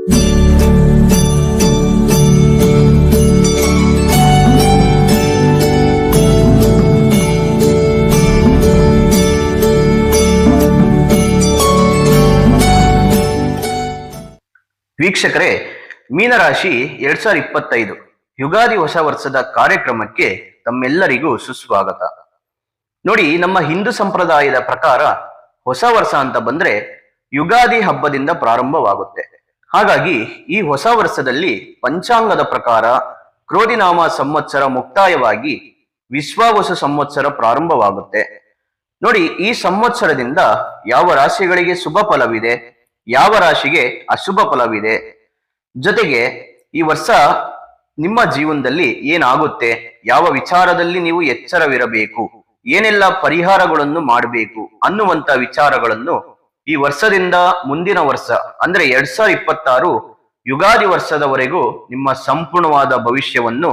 ವೀಕ್ಷಕರೇ, ಮೀನರಾಶಿ ಎರಡ್ ಸಾವಿರದ ಇಪ್ಪತ್ತೈದು ಯುಗಾದಿ ಹೊಸ ವರ್ಷದ ಕಾರ್ಯಕ್ರಮಕ್ಕೆ ತಮ್ಮೆಲ್ಲರಿಗೂ ಸುಸ್ವಾಗತ. ನೋಡಿ, ನಮ್ಮ ಹಿಂದೂ ಸಂಪ್ರದಾಯದ ಪ್ರಕಾರ ಹೊಸ ವರ್ಷ ಅಂತ ಬಂದ್ರೆ ಯುಗಾದಿ ಹಬ್ಬದಿಂದ ಪ್ರಾರಂಭವಾಗುತ್ತೆ. ಹಾಗಾಗಿ ಈ ಹೊಸ ವರ್ಷದಲ್ಲಿ ಪಂಚಾಂಗದ ಪ್ರಕಾರ ಕ್ರೋಧಿನಾಮ ಸಂವತ್ಸರ ಮುಕ್ತಾಯವಾಗಿ ವಿಶ್ವಾವಸ ಸಂವತ್ಸರ ಪ್ರಾರಂಭವಾಗುತ್ತೆ. ನೋಡಿ, ಈ ಸಂವತ್ಸರದಿಂದ ಯಾವ ರಾಶಿಗಳಿಗೆ ಶುಭ ಫಲವಿದೆ, ಯಾವ ರಾಶಿಗೆ ಅಶುಭ ಫಲವಿದೆ, ಜೊತೆಗೆ ಈ ವರ್ಷ ನಿಮ್ಮ ಜೀವನದಲ್ಲಿ ಏನಾಗುತ್ತೆ, ಯಾವ ವಿಚಾರದಲ್ಲಿ ನೀವು ಎಚ್ಚರವಿರಬೇಕು, ಏನೆಲ್ಲ ಪರಿಹಾರಗಳನ್ನು ಮಾಡಬೇಕು ಅನ್ನುವಂತ ವಿಚಾರಗಳನ್ನು ಈ ವರ್ಷದಿಂದ ಮುಂದಿನ ವರ್ಷ, ಅಂದ್ರೆ ಎರಡ್ ಸಾವಿರದ ಇಪ್ಪತ್ತಾರು ಯುಗಾದಿ ವರ್ಷದವರೆಗೂ ನಿಮ್ಮ ಸಂಪೂರ್ಣವಾದ ಭವಿಷ್ಯವನ್ನು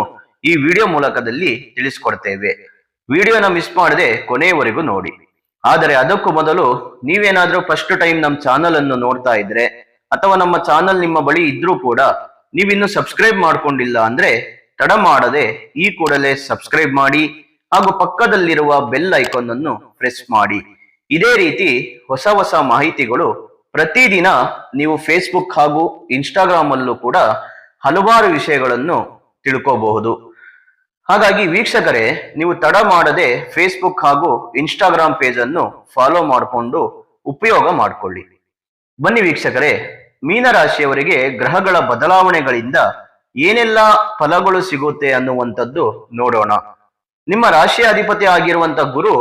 ಈ ವಿಡಿಯೋ ಮೂಲಕದಲ್ಲಿ ತಿಳಿಸ್ಕೊಡ್ತೇವೆ. ವಿಡಿಯೋನ ಮಿಸ್ ಮಾಡದೆ ಕೊನೆಯವರೆಗೂ ನೋಡಿ. ಆದರೆ ಅದಕ್ಕೂ ಮೊದಲು ನೀವೇನಾದ್ರೂ ಫಸ್ಟ್ ಟೈಮ್ ನಮ್ಮ ಚಾನಲ್ ಅನ್ನು ನೋಡ್ತಾ ಇದ್ರೆ, ಅಥವಾ ನಮ್ಮ ಚಾನಲ್ ನಿಮ್ಮ ಬಳಿ ಇದ್ರೂ ಕೂಡ ನೀವಿನ್ನು ಸಬ್ಸ್ಕ್ರೈಬ್ ಮಾಡ್ಕೊಂಡಿಲ್ಲ ಅಂದ್ರೆ ತಡ ಮಾಡದೆ ಈ ಕೂಡಲೇ ಸಬ್ಸ್ಕ್ರೈಬ್ ಮಾಡಿ, ಹಾಗೂ ಪಕ್ಕದಲ್ಲಿರುವ ಬೆಲ್ ಐಕಾನ್ ಅನ್ನು ಪ್ರೆಸ್ ಮಾಡಿ. ಇದೇ ರೀತಿ ಹೊಸ ಹೊಸ ಮಾಹಿತಿಗಳು ಪ್ರತಿದಿನ ನೀವು ಫೇಸ್ಬುಕ್ ಹಾಗೂ ಇನ್ಸ್ಟಾಗ್ರಾಮ್ ಅಲ್ಲೂ ಕೂಡ ಹಲವಾರು ವಿಷಯಗಳನ್ನು ತಿಳ್ಕೋಬಹುದು. ಹಾಗಾಗಿ ವೀಕ್ಷಕರೇ, ನೀವು ತಡ ಮಾಡದೆ ಫೇಸ್ಬುಕ್ ಹಾಗೂ ಇನ್ಸ್ಟಾಗ್ರಾಮ್ ಪೇಜ್ ಅನ್ನು ಫಾಲೋ ಮಾಡಿಕೊಂಡು ಉಪಯೋಗ ಮಾಡಿಕೊಳ್ಳಿ. ಬನ್ನಿ ವೀಕ್ಷಕರೇ, ಮೀನರಾಶಿಯವರಿಗೆ ಗ್ರಹಗಳ ಬದಲಾವಣೆಗಳಿಂದ ಏನೆಲ್ಲ ಫಲಗಳು ಸಿಗುತ್ತೆ ಅನ್ನುವಂಥದ್ದು ನೋಡೋಣ. ನಿಮ್ಮ ರಾಶಿಯ ಅಧಿಪತಿ ಆಗಿರುವಂತ ಗುರು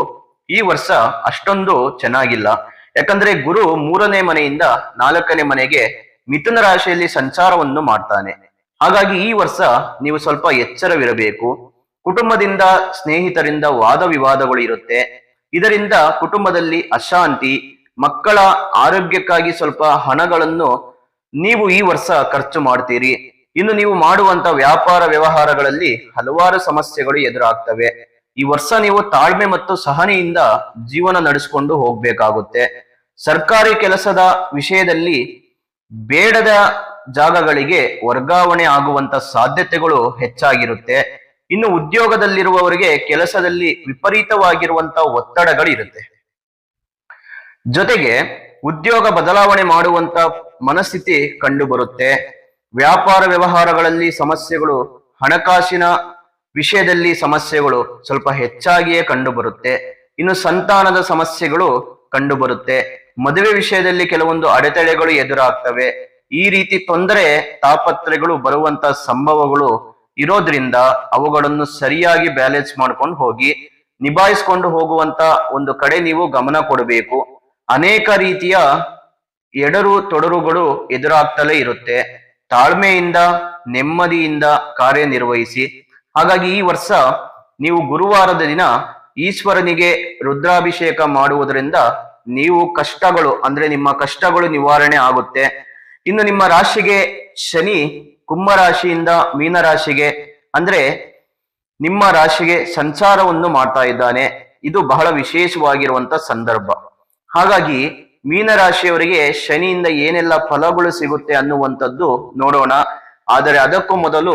ಈ ವರ್ಷ ಅಷ್ಟೊಂದು ಚೆನ್ನಾಗಿಲ್ಲ. ಯಾಕಂದ್ರೆ ಗುರು ಮೂರನೇ ಮನೆಯಿಂದ ನಾಲ್ಕನೇ ಮನೆಗೆ ಮಿಥುನ ರಾಶಿಯಲ್ಲಿ ಸಂಚಾರವನ್ನು ಮಾಡ್ತಾನೆ. ಹಾಗಾಗಿ ಈ ವರ್ಷ ನೀವು ಸ್ವಲ್ಪ ಎಚ್ಚರವಿರಬೇಕು. ಕುಟುಂಬದಿಂದ ಸ್ನೇಹಿತರಿಂದ ವಾದ ವಿವಾದಗಳು ಇರುತ್ತೆ. ಇದರಿಂದ ಕುಟುಂಬದಲ್ಲಿ ಅಶಾಂತಿ, ಮಕ್ಕಳ ಆರೋಗ್ಯಕ್ಕಾಗಿ ಸ್ವಲ್ಪ ಹಣಗಳನ್ನು ನೀವು ಈ ವರ್ಷ ಖರ್ಚು ಮಾಡ್ತೀರಿ. ಇನ್ನು ನೀವು ಮಾಡುವಂತ ವ್ಯಾಪಾರ ವ್ಯವಹಾರಗಳಲ್ಲಿ ಹಲವಾರು ಸಮಸ್ಯೆಗಳು ಎದುರಾಗ್ತವೆ. ಈ ವರ್ಷ ನೀವು ತಾಳ್ಮೆ ಮತ್ತು ಸಹನೆಯಿಂದ ಜೀವನ ನಡೆಸಿಕೊಂಡು ಹೋಗ್ಬೇಕಾಗುತ್ತೆ. ಸರ್ಕಾರಿ ಕೆಲಸದ ವಿಷಯದಲ್ಲಿ ಬೇಡದ ಜಾಗಗಳಿಗೆ ವರ್ಗಾವಣೆ ಆಗುವಂತ ಸಾಧ್ಯತೆಗಳು ಹೆಚ್ಚಾಗಿರುತ್ತೆ. ಇನ್ನು ಉದ್ಯೋಗದಲ್ಲಿರುವವರಿಗೆ ಕೆಲಸದಲ್ಲಿ ವಿಪರೀತವಾಗಿರುವಂತ ಒತ್ತಡಗಳು ಇರುತ್ತೆ ಜೊತೆಗೆ ಉದ್ಯೋಗ ಬದಲಾವಣೆ ಮಾಡುವಂತ ಮನಸ್ಥಿತಿ ಕಂಡುಬರುತ್ತೆ. ವ್ಯಾಪಾರ ವ್ಯವಹಾರಗಳಲ್ಲಿ ಸಮಸ್ಯೆಗಳು, ಹಣಕಾಸಿನ ವಿಷಯದಲ್ಲಿ ಸಮಸ್ಯೆಗಳು ಸ್ವಲ್ಪ ಹೆಚ್ಚಾಗಿಯೇ ಕಂಡುಬರುತ್ತೆ. ಇನ್ನು ಸಂತಾನದ ಸಮಸ್ಯೆಗಳು ಕಂಡುಬರುತ್ತೆ. ಮದುವೆ ವಿಷಯದಲ್ಲಿ ಕೆಲವೊಂದು ಅಡೆತಡೆಗಳು ಎದುರಾಗ್ತವೆ. ಈ ರೀತಿ ತೊಂದರೆ ತಾಪತ್ರೆಗಳು ಬರುವಂತ ಸಂಭವಗಳು ಇರೋದ್ರಿಂದ ಅವುಗಳನ್ನು ಸರಿಯಾಗಿ ಬ್ಯಾಲೆನ್ಸ್ ಮಾಡ್ಕೊಂಡು ಹೋಗಿ, ನಿಭಾಯಿಸ್ಕೊಂಡು ಹೋಗುವಂತ ಒಂದು ಕಡೆ ನೀವು ಗಮನ ಕೊಡಬೇಕು. ಅನೇಕ ರೀತಿಯ ಎಡರು ತೊಡರುಗಳು ಎದುರಾಗ್ತಲೇ ಇರುತ್ತೆ. ತಾಳ್ಮೆಯಿಂದ, ನೆಮ್ಮದಿಯಿಂದ ಕಾರ್ಯನಿರ್ವಹಿಸಿ ಹಾಗಾಗಿ ಈ ವರ್ಷ ನೀವು ಗುರುವಾರದ ದಿನ ಈಶ್ವರನಿಗೆ ರುದ್ರಾಭಿಷೇಕ ಮಾಡುವುದರಿಂದ ನೀವು ಕಷ್ಟಗಳು, ಅಂದ್ರೆ ನಿಮ್ಮ ಕಷ್ಟಗಳು ನಿವಾರಣೆ ಆಗುತ್ತೆ. ಇನ್ನು ನಿಮ್ಮ ರಾಶಿಗೆ ಶನಿ ಕುಂಭರಾಶಿಯಿಂದ ರಾಶಿಯಿಂದ ಮೀನ ರಾಶಿಗೆ ಅಂದ್ರೆ ನಿಮ್ಮ ರಾಶಿಗೆ ಸಂಚಾರವನ್ನು ಮಾಡ್ತಾ ಇದ್ದಾನೆ. ಇದು ಬಹಳ ವಿಶೇಷವಾಗಿರುವಂತ ಸಂದರ್ಭ. ಹಾಗಾಗಿ ಮೀನರಾಶಿಯವರಿಗೆ ಶನಿಯಿಂದ ಏನೆಲ್ಲ ಫಲಗಳು ಸಿಗುತ್ತೆ ಅನ್ನುವಂಥದ್ದು ನೋಡೋಣ. ಆದರೆ ಅದಕ್ಕೂ ಮೊದಲು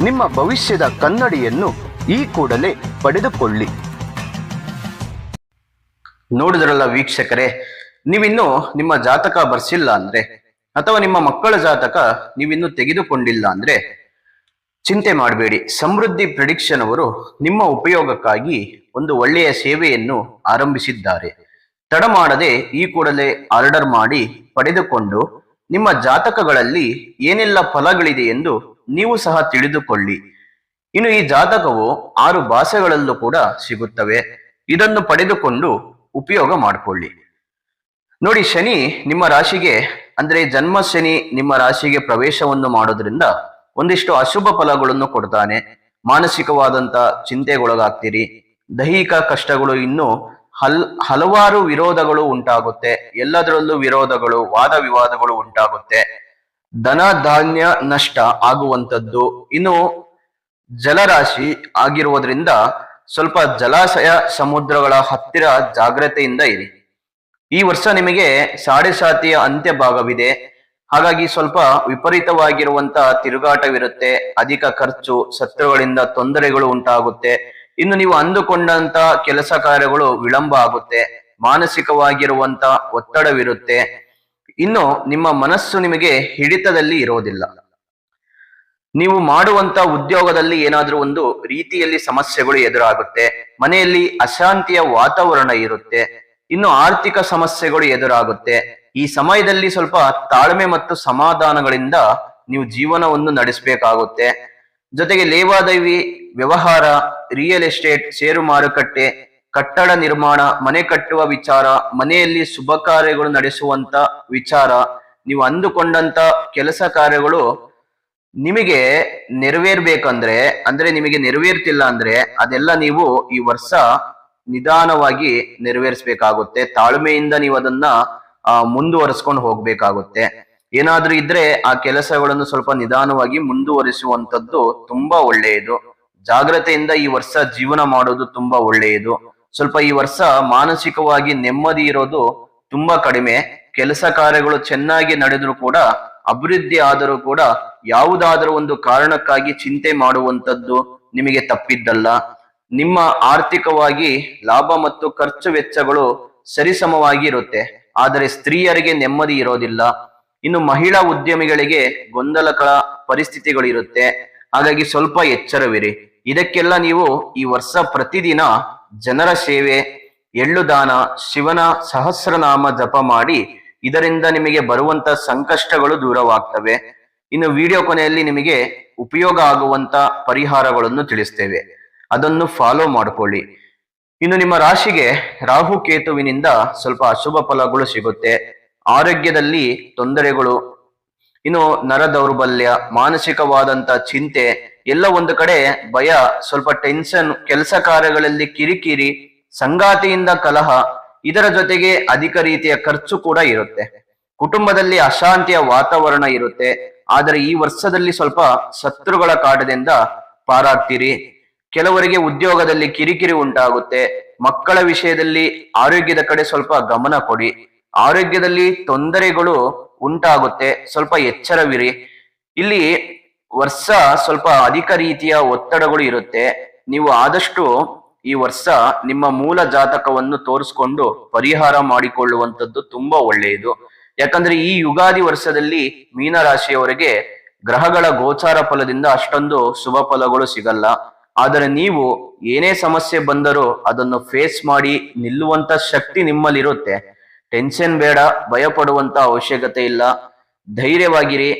ನಿಮ್ಮ ಭವಿಷ್ಯದ ಕನ್ನಡಿಯನ್ನು ಈ ಕೂಡಲೇ ಪಡೆದುಕೊಳ್ಳಿ. ನೋಡಿದ್ರಲ್ಲ ವೀಕ್ಷಕರೇ, ನೀವಿನ್ನು ನಿಮ್ಮ ಜಾತಕ ಬರ್ಸಿಲ್ಲ ಅಂದ್ರೆ, ಅಥವಾ ನಿಮ್ಮ ಮಕ್ಕಳ ಜಾತಕ ನೀವಿನ್ನು ತೆಗೆದುಕೊಂಡಿಲ್ಲ ಅಂದ್ರೆ, ಚಿಂತೆ ಮಾಡಬೇಡಿ. ಸಮೃದ್ಧಿ ಪ್ರಿಡಿಕ್ಷನ್ ಅವರು ನಿಮ್ಮ ಉಪಯೋಗಕ್ಕಾಗಿ ಒಂದು ಒಳ್ಳೆಯ ಸೇವೆಯನ್ನು ಆರಂಭಿಸಿದ್ದಾರೆ. ತಡ ಮಾಡದೆ ಈ ಕೂಡಲೇ ಆರ್ಡರ್ ಮಾಡಿ ಪಡೆದುಕೊಂಡು ನಿಮ್ಮ ಜಾತಕಗಳಲ್ಲಿ ಏನೆಲ್ಲ ಫಲಗಳಿದೆ ಎಂದು ನೀವು ಸಹ ತಿಳಿದುಕೊಳ್ಳಿ. ಇನ್ನು ಈ ಜಾತಕವು ಆರು ಭಾಷೆಗಳಲ್ಲೂ ಕೂಡ ಸಿಗುತ್ತವೆ. ಇದನ್ನು ಪಡೆದುಕೊಂಡು ಉಪಯೋಗ ಮಾಡಿಕೊಳ್ಳಿ. ನೋಡಿ, ಶನಿ ನಿಮ್ಮ ರಾಶಿಗೆ, ಅಂದ್ರೆ ಜನ್ಮ ಶನಿ ನಿಮ್ಮ ರಾಶಿಗೆ ಪ್ರವೇಶವನ್ನು ಮಾಡೋದ್ರಿಂದ ಒಂದಿಷ್ಟು ಅಶುಭ ಫಲಗಳನ್ನು ಕೊಡ್ತಾನೆ. ಮಾನಸಿಕವಾದಂತ ಚಿಂತೆಗೊಳಗಾಗ್ತೀರಿ. ದೈಹಿಕ ಕಷ್ಟಗಳು ಇನ್ನು ಹಲ್, ಹಲವಾರು ವಿರೋಧಗಳು ಉಂಟಾಗುತ್ತೆ. ಎಲ್ಲದರಲ್ಲೂ ವಿರೋಧಗಳು, ವಾದ ವಿವಾದಗಳು ಉಂಟಾಗುತ್ತೆ. ಧನ ಧಾನ್ಯ ನಷ್ಟ ಆಗುವಂಥದ್ದು. ಇನ್ನು ಜಲರಾಶಿ ಆಗಿರುವುದರಿಂದ ಸ್ವಲ್ಪ ಜಲಾಶಯ ಸಮುದ್ರಗಳ ಹತ್ತಿರ ಜಾಗ್ರತೆಯಿಂದ ಇರಿ. ಈ ವರ್ಷ ನಿಮಗೆ ಸಾಡೆ ಸಾತಿಯ ಅಂತ್ಯ ಭಾಗವಿದೆ. ಹಾಗಾಗಿ ಸ್ವಲ್ಪ ವಿಪರೀತವಾಗಿರುವಂತಹ ತಿರುಗಾಟವಿರುತ್ತೆ. ಅಧಿಕ ಖರ್ಚು ಶತ್ರುಗಳಿಂದ ತೊಂದರೆಗಳು ಉಂಟಾಗುತ್ತೆ. ಇನ್ನು ನೀವು ಅಂದುಕೊಂಡಂತ ಕೆಲಸ ಕಾರ್ಯಗಳು ವಿಳಂಬ ಆಗುತ್ತೆ. ಮಾನಸಿಕವಾಗಿರುವಂತ ಒತ್ತಡವಿರುತ್ತೆ. ಇನ್ನು ನಿಮ್ಮ ಮನಸ್ಸು ನಿಮಗೆ ಹಿಡಿತದಲ್ಲಿ ಇರೋದಿಲ್ಲ ನೀವು ಮಾಡುವಂತ ಉದ್ಯೋಗದಲ್ಲಿ ಏನಾದರೂ ಒಂದು ರೀತಿಯಲ್ಲಿ ಸಮಸ್ಯೆಗಳು ಎದುರಾಗುತ್ತೆ, ಮನೆಯಲ್ಲಿ ಅಶಾಂತಿಯ ವಾತಾವರಣ ಇರುತ್ತೆ, ಇನ್ನು ಆರ್ಥಿಕ ಸಮಸ್ಯೆಗಳು ಎದುರಾಗುತ್ತೆ, ಈ ಸಮಯದಲ್ಲಿ ಸ್ವಲ್ಪ ತಾಳ್ಮೆ ಮತ್ತು ಸಮಾಧಾನಗಳಿಂದ ನೀವು ಜೀವನವನ್ನು ನಡೆಸಬೇಕಾಗುತ್ತೆ. ಜೊತೆಗೆ ಲೇವಾದೇವಿ ವ್ಯವಹಾರ ರಿಯಲ್ ಎಸ್ಟೇಟ್ ಷೇರು ಮಾರುಕಟ್ಟೆ, ಕಟ್ಟಡ ನಿರ್ಮಾಣ, ಮನೆ ಕಟ್ಟುವ ವಿಚಾರ, ಮನೆಯಲ್ಲಿ ಶುಭ ಕಾರ್ಯಗಳು ನಡೆಸುವಂತ ವಿಚಾರ, ನೀವು ಅಂದುಕೊಂಡಂತ ಕೆಲಸ ಕಾರ್ಯಗಳು ನಿಮಗೆ ನೆರವೇರ್ಬೇಕಂದ್ರೆ, ಅಂದ್ರೆ ನಿಮಗೆ ನೆರವೇರ್ತಿಲ್ಲ ಅಂದ್ರೆ ಅದೆಲ್ಲ ನೀವು ಈ ವರ್ಷ ನಿಧಾನವಾಗಿ ನೆರವೇರಿಸಬೇಕಾಗುತ್ತೆ. ತಾಳ್ಮೆಯಿಂದ ನೀವು ಅದನ್ನ ಮುಂದುವರಿಸ್ಕೊಂಡು ಹೋಗ್ಬೇಕಾಗುತ್ತೆ. ಏನಾದ್ರೂ ಇದ್ರೆ ಆ ಕೆಲಸಗಳನ್ನು ಸ್ವಲ್ಪ ನಿಧಾನವಾಗಿ ಮುಂದುವರಿಸುವಂತದ್ದು ತುಂಬಾ ಒಳ್ಳೆಯದು. ಜಾಗ್ರತೆಯಿಂದ ಈ ವರ್ಷ ಜೀವನ ಮಾಡೋದು ತುಂಬಾ ಒಳ್ಳೆಯದು. ಸ್ವಲ್ಪ ಈ ವರ್ಷ ಮಾನಸಿಕವಾಗಿ ನೆಮ್ಮದಿ ಇರೋದು ತುಂಬಾ ಕಡಿಮೆ. ಕೆಲಸ ಕಾರ್ಯಗಳು ಚೆನ್ನಾಗಿ ನಡೆದ್ರು ಕೂಡ, ಅಭಿವೃದ್ಧಿ ಆದರೂ ಕೂಡ ಯಾವುದಾದರೂ ಒಂದು ಕಾರಣಕ್ಕಾಗಿ ಚಿಂತೆ ಮಾಡುವಂತದ್ದು ನಿಮಗೆ ತಪ್ಪಿದ್ದಲ್ಲ. ನಿಮ್ಮ ಆರ್ಥಿಕವಾಗಿ ಲಾಭ ಮತ್ತು ಖರ್ಚು ವೆಚ್ಚಗಳು ಸರಿಸಮವಾಗಿ ಇರುತ್ತೆ. ಆದರೆ ಸ್ತ್ರೀಯರಿಗೆ ನೆಮ್ಮದಿ ಇರೋದಿಲ್ಲ. ಇನ್ನು ಮಹಿಳಾ ಉದ್ಯಮಿಗಳಿಗೆ ಗೊಂದಲಗಳ ಪರಿಸ್ಥಿತಿಗಳು ಇರುತ್ತೆ. ಹಾಗಾಗಿ ಸ್ವಲ್ಪ ಎಚ್ಚರವಿರಿ. ಇದಕ್ಕೆಲ್ಲ ನೀವು ಈ ವರ್ಷ ಪ್ರತಿದಿನ ಜನರ ಸೇವೆ ಎಳ್ಳು ದಾನ ಶಿವನ ಸಹಸ್ರನಾಮ ಜಪ ಮಾಡಿ ಇದರಿಂದ ನಿಮಗೆ ಬರುವಂತ ಸಂಕಷ್ಟಗಳು ದೂರವಾಗ್ತವೆ. ಇನ್ನು ವಿಡಿಯೋ ಕೊನೆಯಲ್ಲಿ ನಿಮಗೆ ಉಪಯೋಗ ಆಗುವಂತ ಪರಿಹಾರಗಳನ್ನು ತಿಳಿಸ್ತೇವೆ. ಅದನ್ನು ಫಾಲೋ ಮಾಡಿಕೊಳ್ಳಿ. ಇನ್ನು ನಿಮ್ಮ ರಾಶಿಗೆ ರಾಹು ಕೇತುವಿನಿಂದ ಸ್ವಲ್ಪ ಅಶುಭ ಫಲಗಳು ಸಿಗುತ್ತೆ. ಆರೋಗ್ಯದಲ್ಲಿ ತೊಂದರೆಗಳು, ಇನ್ನು ನರ ದೌರ್ಬಲ್ಯ, ಮಾನಸಿಕವಾದಂತ ಚಿಂತೆ, ಎಲ್ಲ ಒಂದು ಕಡೆ ಭಯ, ಸ್ವಲ್ಪ ಟೆನ್ಷನ್ ಕೆಲಸ ಕಾರ್ಯಗಳಲ್ಲಿ ಕಿರಿಕಿರಿ, ಸಂಗಾತಿಯಿಂದ ಕಲಹ ಇದರ ಜೊತೆಗೆ ಅಧಿಕ ರೀತಿಯ ಖರ್ಚು ಕೂಡ ಇರುತ್ತೆ. ಕುಟುಂಬದಲ್ಲಿ ಅಶಾಂತಿಯ ವಾತಾವರಣ ಇರುತ್ತೆ. ಆದರೆ ಈ ವರ್ಷದಲ್ಲಿ ಸ್ವಲ್ಪ ಶತ್ರುಗಳ ಕಾಟದಿಂದ ಪಾರಾಗ್ತೀರಿ. ಕೆಲವರಿಗೆ ಉದ್ಯೋಗದಲ್ಲಿ ಕಿರಿಕಿರಿ ಉಂಟಾಗುತ್ತೆ. ಮಕ್ಕಳ ವಿಷಯದಲ್ಲಿ ಆರೋಗ್ಯದ ಕಡೆ ಸ್ವಲ್ಪ ಗಮನ ಕೊಡಿ. ಆರೋಗ್ಯದಲ್ಲಿ ತೊಂದರೆಗಳು ಉಂಟಾಗುತ್ತೆ. ಸ್ವಲ್ಪ ಎಚ್ಚರವಿರಿ. ಇಲ್ಲಿ ವರ್ಷ ಸ್ವಲ್ಪ ಅಧಿಕ ರೀತಿಯ ಒತ್ತಡಗಳು ಇರುತ್ತೆ. ನೀವು ಆದಷ್ಟು ಈ ವರ್ಷ ನಿಮ್ಮ ಮೂಲ ಜಾತಕವನ್ನು ತೋರಿಸ್ಕೊಂಡು ಪರಿಹಾರ ಮಾಡಿಕೊಳ್ಳುವಂತದ್ದು ತುಂಬಾ ಒಳ್ಳೆಯದು. ಯಾಕಂದ್ರೆ ಈ ಯುಗಾದಿ ವರ್ಷದಲ್ಲಿ ಮೀನರಾಶಿಯವರಿಗೆ ಗ್ರಹಗಳ ಗೋಚಾರ ಫಲದಿಂದ ಅಷ್ಟೊಂದು ಶುಭ ಫಲಗಳು ಸಿಗಲ್ಲ. ಆದರೆ ನೀವು ಏನೇ ಸಮಸ್ಯೆ ಬಂದರೂ ಅದನ್ನು ಫೇಸ್ ಮಾಡಿ ನಿಲ್ಲುವಂತ ಶಕ್ತಿ ನಿಮ್ಮಲ್ಲಿರುತ್ತೆ. ಟೆನ್ಷನ್ ಬೇಡ ಭಯ ಪಡುವಂತ ಅವಶ್ಯಕತೆ ಇಲ್ಲ. ಧೈರ್ಯವಾಗಿರಿ.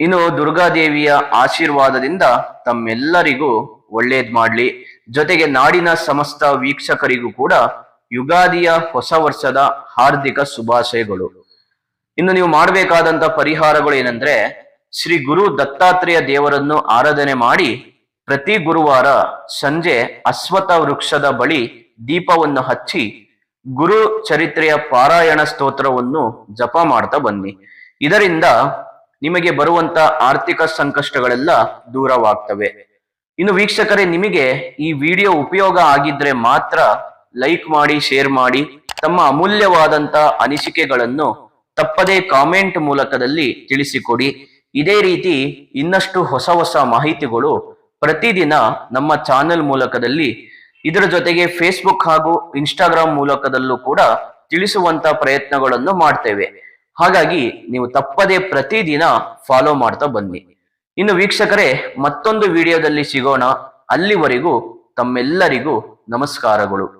ಇನ್ನು ದುರ್ಗಾದೇವಿಯ ಆಶೀರ್ವಾದದಿಂದ ತಮ್ಮೆಲ್ಲರಿಗೂ ಒಳ್ಳೇದ್ ಮಾಡ್ಲಿ. ಜೊತೆಗೆ ನಾಡಿನ ಸಮಸ್ತ ವೀಕ್ಷಕರಿಗೂ ಕೂಡ ಯುಗಾದಿಯ ಹೊಸ ವರ್ಷದ ಹಾರ್ದಿಕ ಶುಭಾಶಯಗಳು. ಇನ್ನು ನೀವು ಮಾಡಬೇಕಾದಂತ ಪರಿಹಾರಗಳು ಏನಂದ್ರೆ, ಶ್ರೀ ಗುರು ದತ್ತಾತ್ರೇಯ ದೇವರನ್ನು ಆರಾಧನೆ ಮಾಡಿ ಪ್ರತಿ ಗುರುವಾರ ಸಂಜೆ ಅಶ್ವಥ ವೃಕ್ಷದ ಬಳಿ ದೀಪವನ್ನು ಹಚ್ಚಿ ಗುರು ಚರಿತ್ರೆಯ ಪಾರಾಯಣ ಸ್ತೋತ್ರವನ್ನು ಜಪ ಮಾಡ್ತಾ ಬನ್ನಿ. ಇದರಿಂದ ನಿಮಗೆ ಬರುವಂತ ಆರ್ಥಿಕ ಸಂಕಷ್ಟಗಳೆಲ್ಲ ದೂರವಾಗ್ತವೆ. ಇನ್ನು ವೀಕ್ಷಕರೇ, ನಿಮಗೆ ಈ ವಿಡಿಯೋ ಉಪಯೋಗ ಆಗಿದ್ರೆ ಮಾತ್ರ ಲೈಕ್ ಮಾಡಿ, ಶೇರ್ ಮಾಡಿ. ತಮ್ಮ ಅಮೂಲ್ಯವಾದಂತ ಅನಿಸಿಕೆಗಳನ್ನು ತಪ್ಪದೇ ಕಾಮೆಂಟ್ ಮೂಲಕದಲ್ಲಿ ತಿಳಿಸಿಕೊಡಿ. ಇದೇ ರೀತಿ ಇನ್ನಷ್ಟು ಹೊಸ ಹೊಸ ಮಾಹಿತಿಗಳು ಪ್ರತಿದಿನ ನಮ್ಮ ಚಾನೆಲ್ ಮೂಲಕದಲ್ಲಿ ಇದರ ಜೊತೆಗೆ ಫೇಸ್ಬುಕ್ ಹಾಗೂ ಇನ್ಸ್ಟಾಗ್ರಾಮ್ ಮೂಲಕದಲ್ಲೂ ಕೂಡ ತಿಳಿಸುವಂತ ಪ್ರಯತ್ನಗಳನ್ನು ಮಾಡ್ತೇವೆ. ಹಾಗಾಗಿ ನೀವು ತಪ್ಪದೇ ಪ್ರತಿದಿನ ಫಾಲೋ ಮಾಡ್ತಾ ಬನ್ನಿ. ಇನ್ನು ವೀಕ್ಷಕರೇ ಮತ್ತೊಂದು ವಿಡಿಯೋದಲ್ಲಿ ಸಿಗೋಣ. ಅಲ್ಲಿವರೆಗೂ ತಮ್ಮೆಲ್ಲರಿಗೂ ನಮಸ್ಕಾರಗಳು.